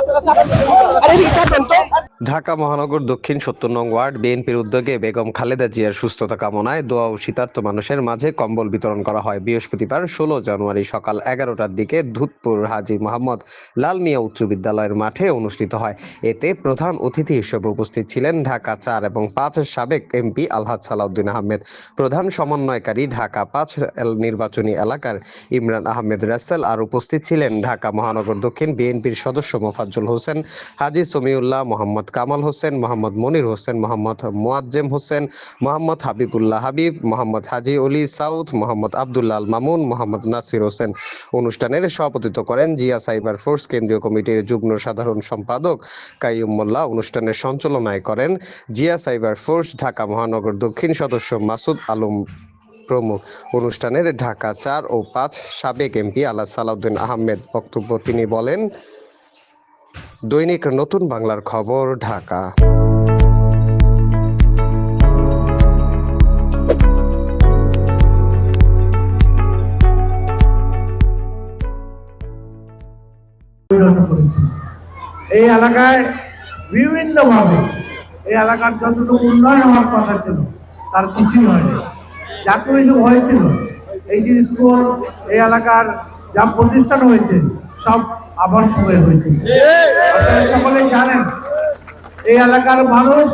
আপনারা চাপেন ঢাকা মহানগর দক্ষিণ সত্তর নং ওয়ার্ড বিএনপির উদ্যোগে বেগম খালেদা জিয়ার সুস্থতা কামনায় দোয়া ও শীতার্থ মানুষের মাঝে কম্বল বিতরণ করা হয় বৃহস্পতিবার ষোলো জানুয়ারি সকাল এগারোটার দিকে ধুতপুর হাজী মোহাম্মদ লাল মিয়া উচ্চ বিদ্যালয়ের মাঠে অনুষ্ঠিত হয়। এতে প্রধান অতিথি হিসেবে উপস্থিত ছিলেন ঢাকা চার এবং পাঁচ সাবেক এমপি আলহাজ সালাউদ্দিন আহমেদ, প্রধান সমন্বয়কারী ঢাকা পাঁচ নির্বাচনী এলাকার ইমরান আহমেদ রাসেল আর উপস্থিত ছিলেন ঢাকা মহানগর দক্ষিণ বিএনপির সদস্য মোফাজ্জল হোসেন, হাজী সমিউল্লাহ মোহাম্মদ কামাল হোসেন, মোহাম্মদ মনির হোসেন, মোহাম্মদ মোয়াজ্জেম হোসেন, মোহাম্মদ হাবিবুল্লাহ হাবিব, মোহাম্মদ হাজি অলি সাউথ, মোহাম্মদ আবদুল্লাহ আল মামুন, মোহাম্মদ নাসির হোসেন অনুষ্ঠানের সভাপতিত্ব করেন জিয়া সাইবার ফোর্স কেন্দ্রীয় কমিটির যুগ্ম সাধারণ সম্পাদক কাইয়ুম মোল্লা অনুষ্ঠানের সঞ্চালনায় করেন জিয়া সাইবার ফোর্স ঢাকা মহানগর দক্ষিণ সদস্য মাসুদ আলম প্রমুখ। অনুষ্ঠানের ঢাকা চার ও পাঁচ সাবেক এমপি আলাহ সালাউদ্দিন আহমেদ বক্তব্য তিনি বলেন দৈনিক নতুন বাংলার খবর, ঢাকা। এই এলাকায় বিভিন্নভাবে এই এলাকার যতটুকু উন্নয়ন হওয়ার কথা ছিল, তার কিছুই হয়নি। যা কিছু হয়েছিল, এই যে স্কুল এই এলাকার যা প্রতিষ্ঠান হয়েছে, সব আবার সময় হয়েছে। সকলেই জানেন, এই এলাকার মানুষ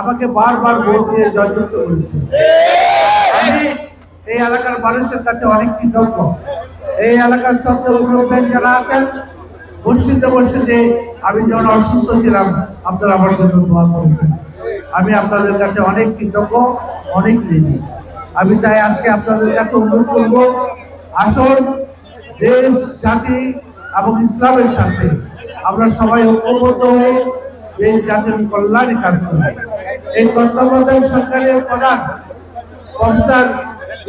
আমাকে বারবার ভোট দিয়ে জয়যুক্ত করেছে। আমি এই এলাকার মানুষের কাছে অনেক কৃতজ্ঞ। এই এলাকার সত্য মুরব্বেন যারা আছেন মসজিদে মসজিদে আমি যখন অসুস্থ ছিলাম, আপনারা আমার জন্য দোয়া করেছেন। আমি আপনাদের কাছে অনেক কৃতজ্ঞ, অনেক ঋণী। আমি চাই আজকে আপনাদের কাছে অনুরোধ করব, আসুন, দেশ, জাতি এবং ইসলামের সাথে আমরা সবাই ঐক্যবদ্ধ হয়ে এই জাতির কল্যাণে কাজ করি। এই তত্ত্বাবধায়ক সরকারের প্রধান প্রফেসর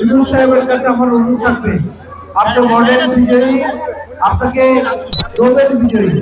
ইনুর সাহেবের কাছে আমার অনুরোধ থাকবে, আপনি মডেল বিজয়ী, আপনাকে নোবেল বিজয়ী